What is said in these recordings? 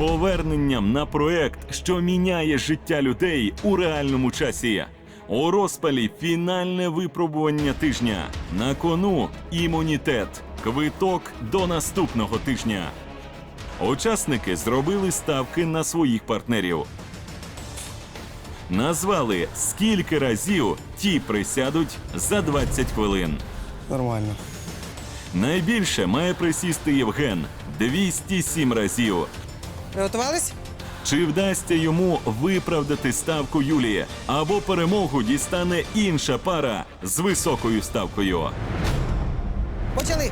поверненням на проект, що міняє життя людей у реальному часі. У розпалі фінальне випробування тижня. На кону імунітет. Квиток до наступного тижня. Учасники зробили ставки на своїх партнерів. Назвали, скільки разів ті присядуть за 20 хвилин. Нормально. Найбільше має присісти Євген 207 разів. Приготувались? Чи вдасться йому виправдати ставку Юлії або перемогу дістане інша пара з високою ставкою? Почали.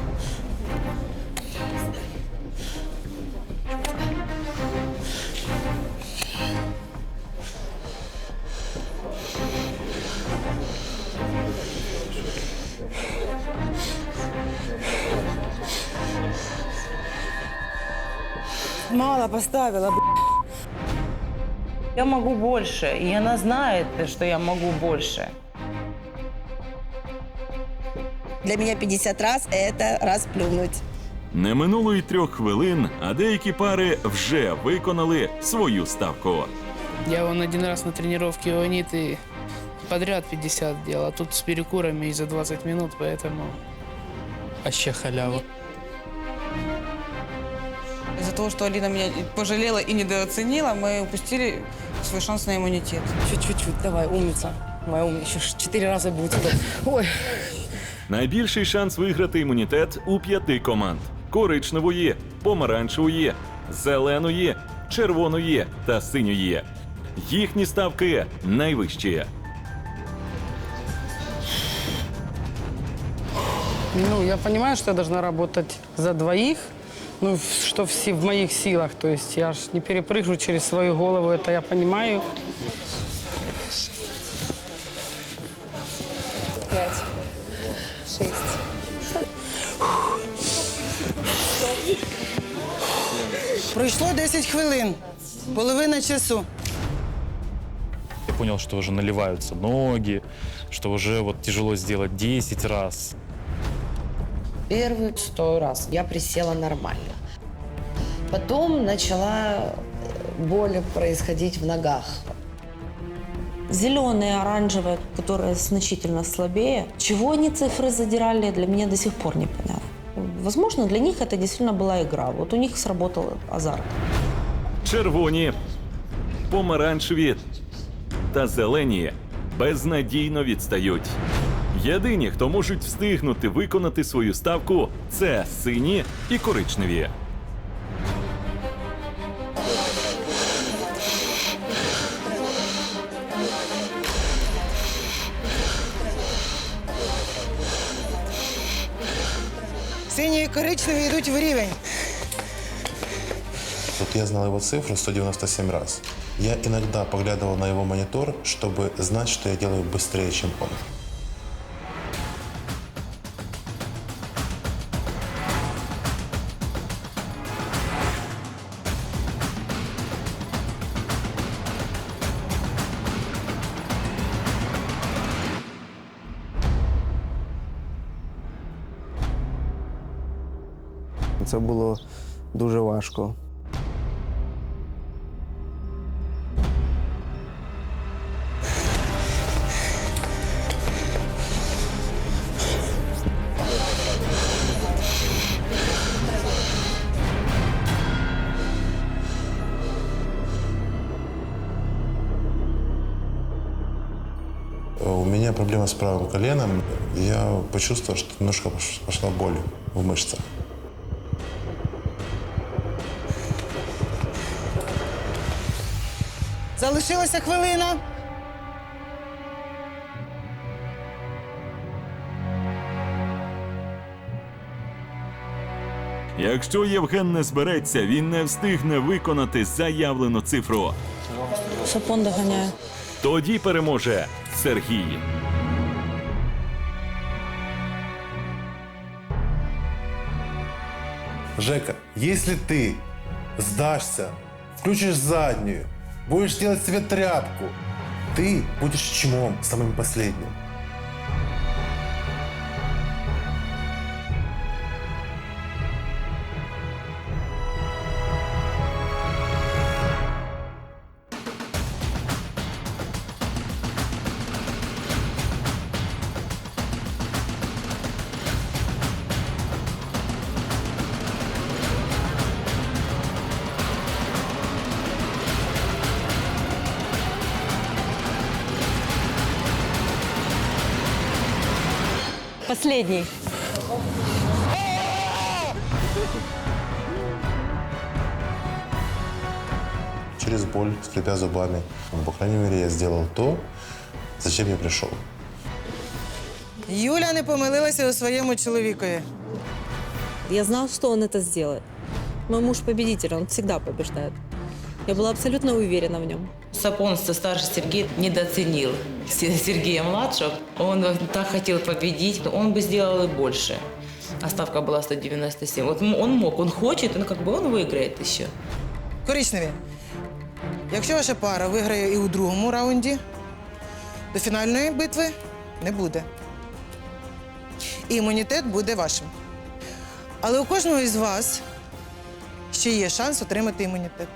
Мало поставила. б***ь. Я могу больше, и она знает, что я могу больше. Для меня 50 раз – это расплюнуть. Не минуло й трьох хвилин, а деякі пари вже виконали свою ставку. Я вон один раз на тренировке у Аниты подряд 50 делал, а тут с перекурами и за 20 минут, поэтому вообще халява. Из-за того, что Алина меня пожалела и недооценила, мы упустили свой шанс на иммунитет. Чуть-чуть, давай, умница. Моя умница. Еще ж четыре раза будет. это. Ой. Найбільший шанс виграти імунітет у п'яти команд: коричневої, помаранчевої, зеленої, червоної та синьої. Їхні ставки найвищі. Ну, я понимаю, что я должна работать за двоих, Ну, что все в моих силах. То есть я ж не перепрыгну через свою голову, это я понимаю. Пять, шесть. Пройшло 10 хвилин. Половина часу. Я понял, что уже наливаются ноги, что уже вот тяжело сделать 10 раз. Первый сто раз я присела нормально. Потом начала э, боль происходить в ногах. Зеленые, оранжевые, которые значительно слабее. Чего они цифры задирали, для меня до сих пор непонятно. Возможно, для них это действительно была игра. Вот у них сработал азарт. Червоні, помаранчеві та зелені безнадійно відстають. Єдині, хто можуть встигнути виконати свою ставку, це сині і коричневі. Сині і коричневі йдуть в рівень. Вот я знал его цифру 197 раз. Я иногда поглядывал на его монитор, чтобы знать, что я делаю быстрее, чем он. Це було дуже важко. У меня проблема с правым коленом. Я почувствовал, что немножко пош- пошла боль в мышцах. Залишилася хвилина. Якщо Євген не збереться, він не встигне виконати заявлену цифру. Сапон догоняю. Тоді переможе Сергій. Жека, если ты сдашься, включишь заднюю, будешь делать себе тряпку, ты будешь чмом самым последним. Последний. Через боль, скрипя зубами. Но, по крайней мере, я сделал то, зачем я пришел. Юля не помилилася у своєму чоловікові. Я знал, что он это сделает. Мой муж победитель, он всегда побеждает. Я была абсолютно уверена в нем. Сапонство старший Сергей недооценил Се- Сергея младшего. Он так хотел победить, он бы сделал и больше. А ставка была 197. Вот м- он мог, он хочет, он как бы он выиграет еще. Коричневі. Якщо ваша пара виграє і у другому раунді, то фінальної битви не буде. І імунітет буде вашим. Але у кожного із вас ще є шанс отримати імунітет.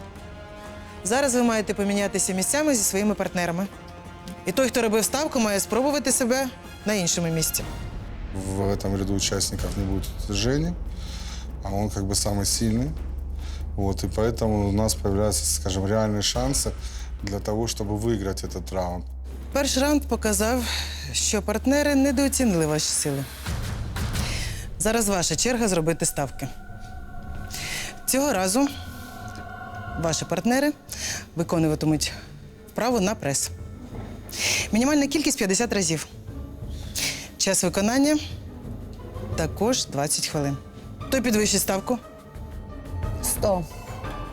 Зараз ви маєте помінятися місцями зі своїми партнерами. І той, хто робив ставку, має спробувати себе на іншому місці. В этом ряду участников не будет Жени, а он как бы самый сильный. Вот, и поэтому у нас появляются, скажем, реальные шансы для того, чтобы выиграть этот раунд. Перший раунд показав, що партнери недооцінили ваші сили. Зараз ваша черга зробити ставки. Цього разу ваші партнери виконуватимуть вправу на прес. Мінімальна кількість 50 разів. Час виконання також 20 хвилин. Хто підвищить ставку? 100.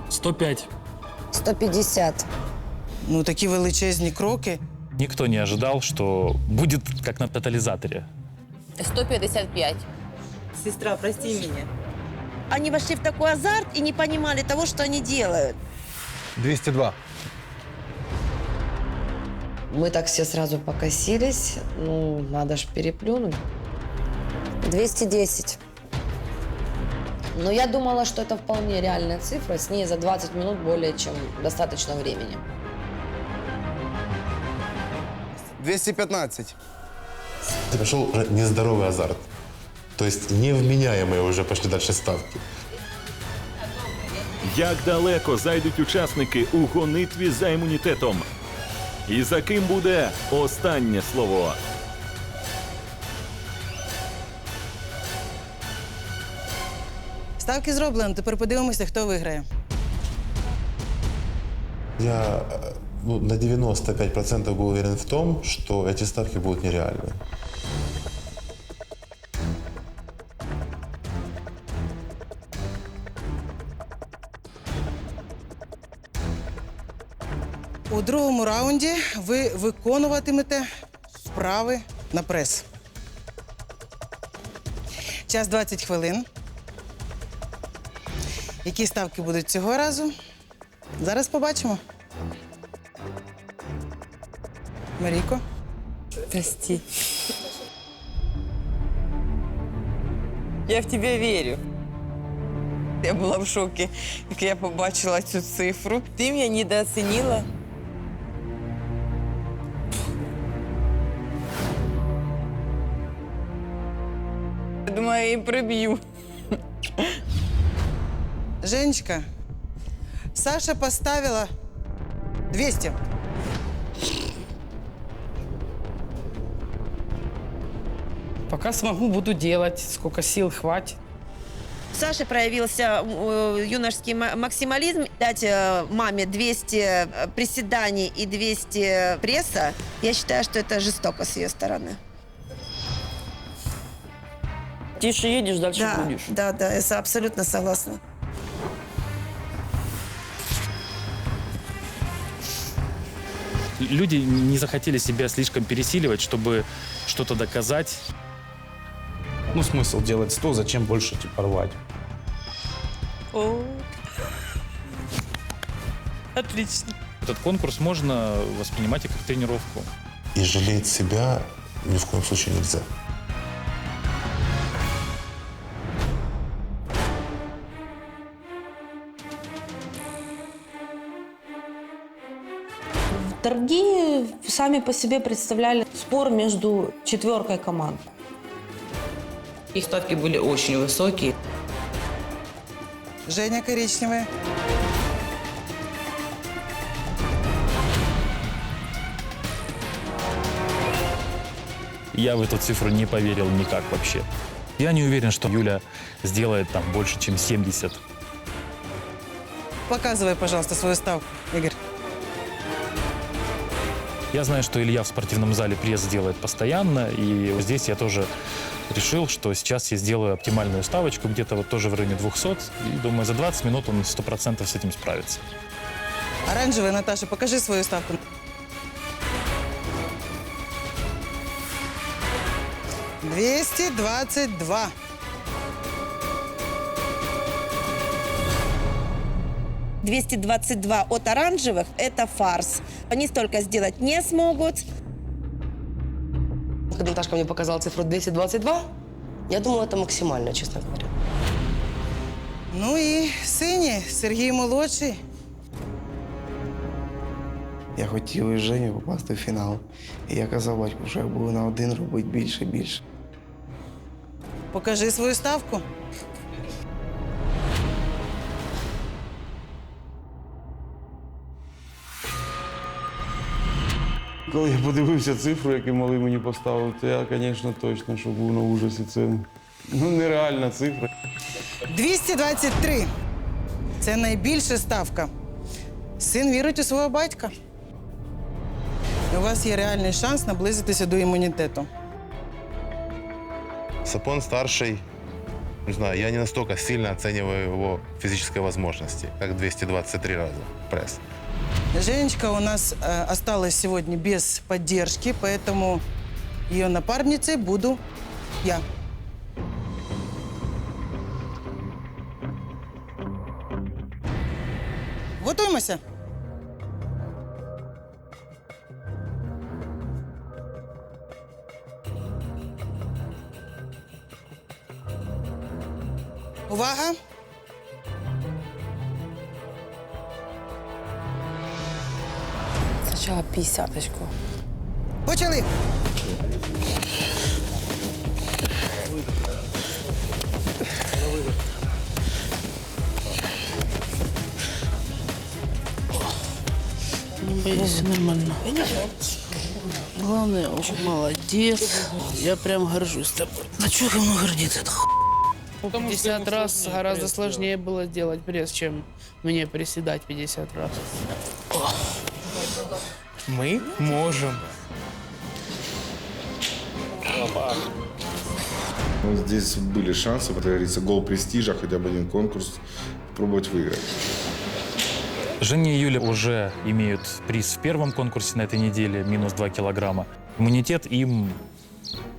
105. 150. Ну, такі величезні кроки. Никто не ожидал, что будет как на тотализаторе. 155. Сестра, прости меня. Они вошли в такой азарт и не понимали того, что они делают. 202. Мы так все сразу покосились. Ну, надо ж переплюнуть. 210. Но я думала, что это вполне реальная цифра. С ней за 20 минут более чем достаточно времени. 215. Пошел уже нездоровый азарт. То есть невменяемые уже пошли дальше ставки. Як далеко зайдуть учасники у гонитві за імунітетом? І за ким буде останнє слово? Ставки зроблено. Тепер подивимося, хто виграє. Я э, ну, на 95% был уверен в том, что эти ставки будут нереальны. Другому раунді ви виконуватимете вправи на прес. Час 20 хвилин. Які ставки будуть цього разу? Зараз побачимо. Марійко. Прости. Я в тебя верю. Я була в шокі, як я побачила цю цифру. Ти мене недооцінила. Її приб'ю. Женечка, Саша поставила 200. Пока смогу, буду делать, сколько сил хватит. Саше проявился э, юношеский ма- максимализм. Дать э, маме 200 э, приседаний и 200 пресса, я считаю, что это жестоко с ее стороны. Тише едешь, дальше да, будешь. да, да, я со- абсолютно согласна. Люди не захотели себя слишком пересиливать, чтобы что-то доказать. Ну, смысл делать 100, зачем больше типа рвать? О. Отлично. Этот конкурс можно воспринимать и как тренировку. И жалеть себя ни в коем случае нельзя. Сами по себе представляли спор между четверкой команд. Их ставки были очень высокие. Женя коричневая. Я в эту цифру не поверил никак вообще. Я не уверен, что Юля сделает там больше, чем 70. Показывай, пожалуйста, свою ставку, Игорь. Я знаю, что Илья в спортивном зале пресс делает постоянно, и вот здесь я тоже решил, что сейчас я сделаю оптимальную ставочку, где-то вот тоже в районе 200, и думаю, за 20 минут он 100% с этим справится. Оранжевая, Наташа, покажи свою ставку. Двести двадцать два. — 222 от оранжевых – это фарс. Они столько сделать не смогут. Когда Наташка мне показала цифру 222, я думала, это максимально, честно говоря. Ну і сині, Сергій молодший. Я хотів із Женю попасти в фінал. І я казав батьку, що я буду на один робити більше більше. Покажи свою ставку. Коли я подивився цифру, яку мали мені поставили, то я, звісно, точно, що був на ужасі цим. Ну, нереальна цифра. 223. Це найбільша ставка. Син вірить у свого батька. У вас є реальний шанс наблизитися до імунітету. Сапон старший, не знаю, я не настолько сильно оцениваю его физической возможности, как 223 раза пресс. Женечка у нас э, осталась сегодня без поддержки, поэтому ее напарницей буду я. Готуємося. Увага! Сначала 50 очков. Почали! Боюсь, нормально. Главное, очень молодец. Я прям горжусь тобой. А что говно гордится? Это 50 раз гораздо сложнее было делать пресс, чем мне приседать 50 раз. Мы можем. Ну, здесь были шансы, как говорится, гол престижа, хотя бы один конкурс, пробовать выиграть. Женя и Юля уже имеют приз в первом конкурсе на этой неделе, минус 2 килограмма. Иммунитет им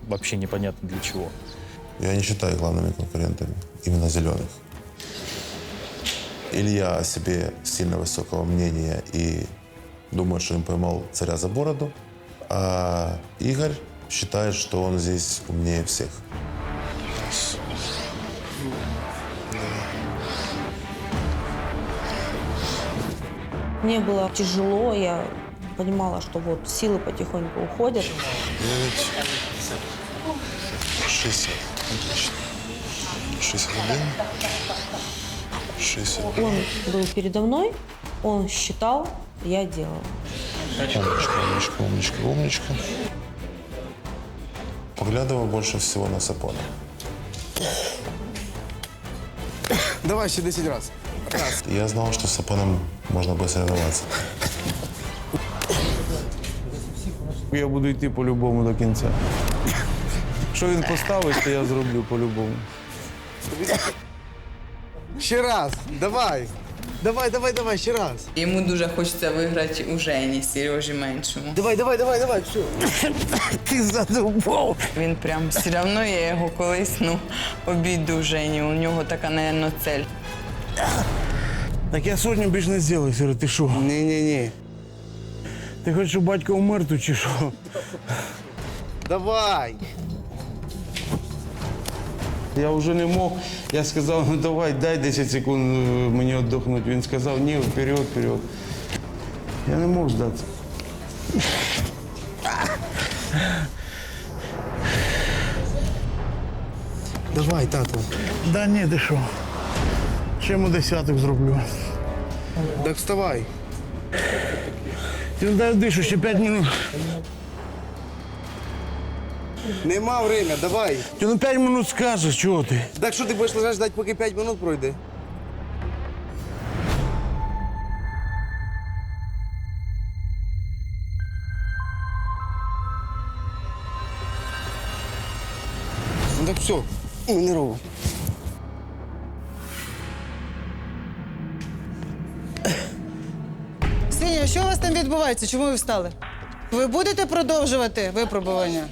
вообще непонятно для чего. Я не считаю главными конкурентами именно зеленых. Илья о себе сильно высокого мнения и думает, что он поймал царя за бороду, а Игорь считает, что он здесь умнее всех. Мне было тяжело, я понимала, что вот силы потихоньку уходят. 60. Отлично. 61. 62. Он был передо мной, он считал, я делала. Умничка, умничка, умничка, умничка. Поглядываю больше всего на Сапона. Давай ще 10 разів. Я знал, что с Сапоном можно было соревноваться. Я буду йти по-любому до кінця. Що він поставить, то я зроблю по-любому. Ще раз, давай. Давай, давай, давай, ще раз. Йому дуже хочеться виграти у Жені, Сережі меншому. Давай, давай, давай, давай, все. Ти задовбав. Він прям все одно я його колись ну, обійду Жені. У нього така, напевно, цель. Так я сотню більш не зроблю, Сіро, ти що? Ні-ні-ні. Ти хочеш, щоб батько умер тут чи що? Давай. Я вже не мог. Я сказав, ну давай, дай 10 секунд е, мені віддохнути. Він сказав, ні, вперед, вперед. Я не мог здатися. Давай, тато. Да ні, ти що? Ще йому десяток зроблю. Так вставай. Ти дай дишу ще 5 минут. Нема время, давай. Ти ну 5 минут скажеш, чого ти? Так що ти будеш лежати ждати, поки 5 минут пройде? Ну так все, не робимо. Синя, що у вас там відбувається? Чому ви встали? Ви будете продовжувати випробування?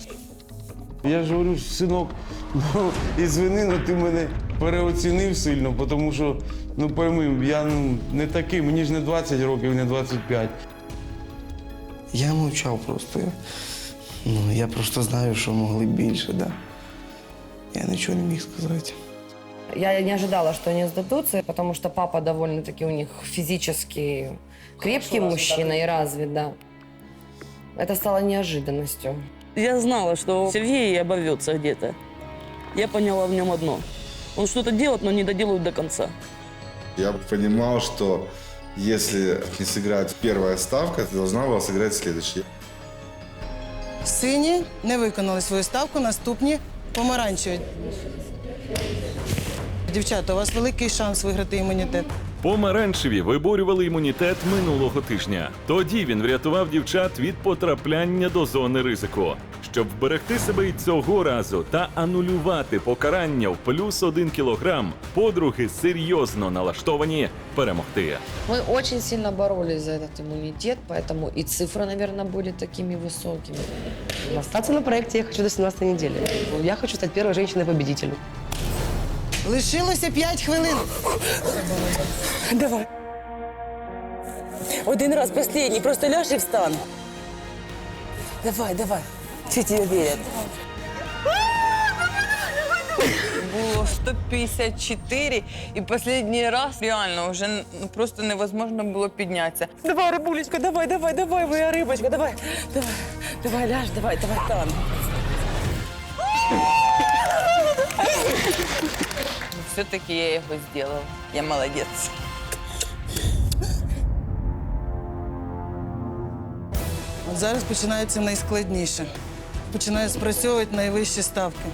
Я ж говорю, синок, ну, ізвини, ну ти мене переоцінив сильно, тому що, ну пойми, я ну, не такий, мені ж не 20 років, не 25. Я мовчав просто. Ну, я просто знаю, що могли більше, да. Я нічого не міг сказати. Я не ожидала, что они сдадутся, потому что папа довольно-таки у них физически крепкий мужчина и развит, да. Это стало неожиданностью. Я знала, что Сергей оборвется где-то. Я поняла в нем одно. Он что-то делает, но не доделает до конца. Я понимал, что если не сыграть первая ставка, то должна была сыграть следующая. Сині не виконали свою ставку, наступні помаранчеві. Дівчата, у вас великий шанс виграти імунітет. Помаранчеві виборювали імунітет минулого тижня. Тоді він врятував дівчат від потрапляння до зони ризику. Щоб вберегти себе і цього разу та анулювати покарання в плюс один кілограм, подруги серйозно налаштовані перемогти. Мы очень сильно боролись за этот иммунитет, поэтому и цифры, наверное, были такими высокими. Остаться на проекте я хочу до 17 недели. Я хочу стать первой женщиной-победителем. Лишилося 5 хвилин. Давай. Один раз последний, просто ляжь и встань. Давай, давай. Все тебе верят. Було 154, і останній раз реально вже ну, просто невозможно було піднятися. Давай, рыбулечка, давай, давай, давай, моя рыбочка, давай. Давай, давай, ляжь, давай, давай, там. Все-таки я його зробила. Я молодець. От зараз починається найскладніше. Починає спрацьовувати найвищі ставки.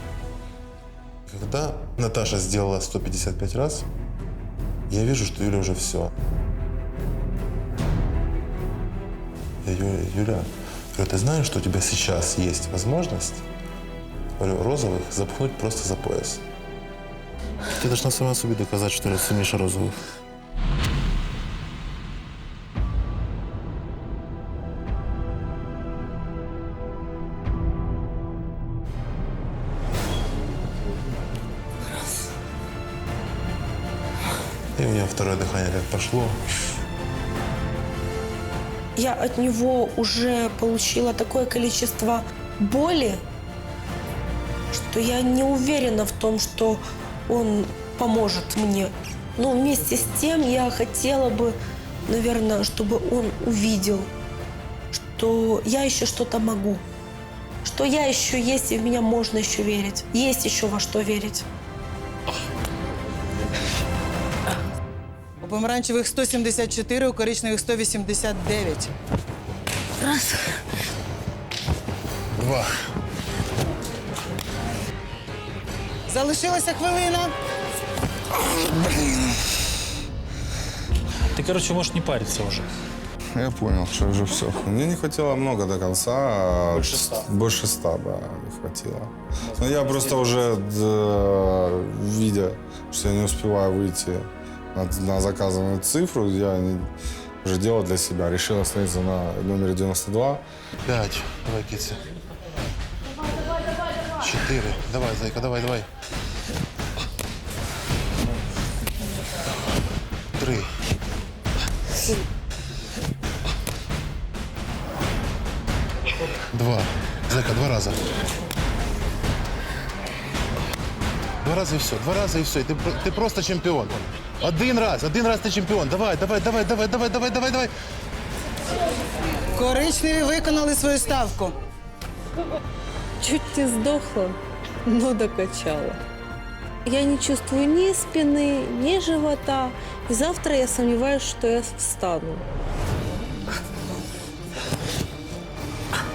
Когда Наташа сделала 155 раз, я вижу, что Юля уже все. Я Юля, Юля, говорю, ты знаешь, что у тебя сейчас есть возможность говорю, розовых запхнуть просто за пояс? Ты должна сама себе доказать, что ты сумеешь розовых. И у меня второе дыхание как пошло. Я от него уже получила такое количество боли, что я не уверена в том, что он поможет мне. Но вместе с тем я хотела бы, наверное, чтобы он увидел, что я еще что-то могу, что я еще есть, и в меня можно еще верить. Есть еще во что верить. Помаранчевих 174, у коричневих 189. Раз. Два. Залишилася хвилина. Ты, короче, можешь не париться уже. Я понял, что уже все. Мне не хватило много до конца. а Больше ста. Больше ста, да, не хватило. Но я просто уже, да, видя, что я не успеваю выйти на, на заказанную цифру, я уже делал для себя. Решил остановиться на номере 92. Пять. Давай, Китси. Четыре. Давай, зайка, давай, давай. Три. Два. Зайка, два раза. Два раза и все. Два раза и все. Ты, ты просто чемпион. Один раз, один раз ты чемпион. Давай, давай, давай, давай, давай, давай, давай, давай. Коричневі виконали свою ставку. Чуть не сдохла, но докачала. Я не чувствую ни спины, ни живота. И завтра я сомневаюсь, что я встану.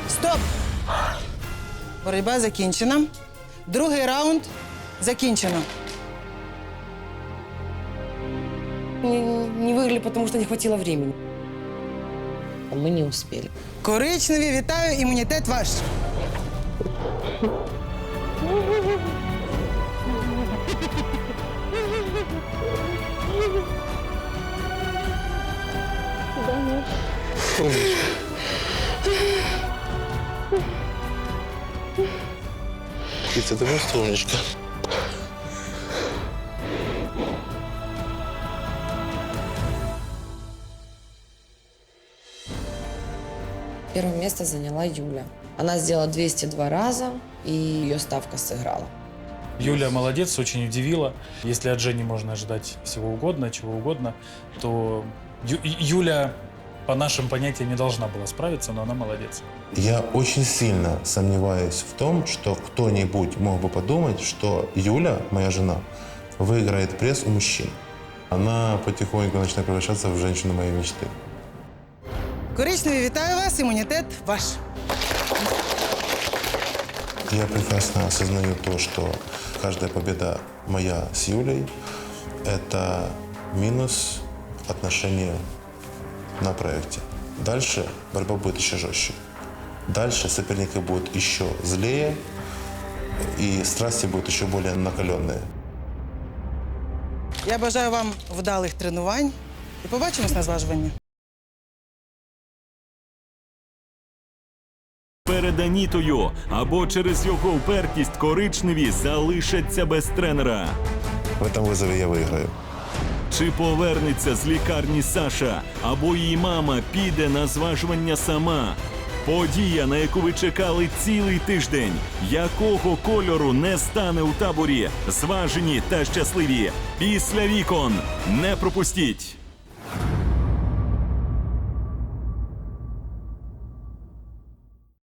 Стоп! Боротьба закінчена. Другий раунд закінчено. Не, не выиграли, потому что не хватило времени. Мы не успели. Коричневі, вітаю, імунітет ваш. Китя, ты просто умничка. Первое место заняла Юля. Она сделала 202 раза, и ее ставка сыграла. Юля молодец, очень удивила. Если от Жени можно ожидать всего угодно, чего угодно, то Ю- Юля по нашим понятиям не должна была справиться, но она молодец. Я очень сильно сомневаюсь в том, что кто-нибудь мог бы подумать, что Юля, моя жена, выиграет пресс у мужчин. Она потихоньку начинает превращаться в женщину моей мечты. Коричневі, вітаю вас, імунітет ваш. Я прекрасно осознаю то, что каждая победа моя с Юлей – это минус отношения на проекте. Дальше борьба будет еще жестче. Дальше соперники будут еще злее, и страсти будут еще более накаленные. Я бажаю вам вдалих тренувань і побачимось на зважуванні. Перед Анітою або через його впертість коричневі залишаться без тренера. В этом вызове я выиграю. Чи повернеться з лікарні Саша, або її мама піде на зважування сама? Подія, на яку ви чекали цілий тиждень, якого кольору не стане у таборі, зважені та щасливі. Після вікон не пропустіть.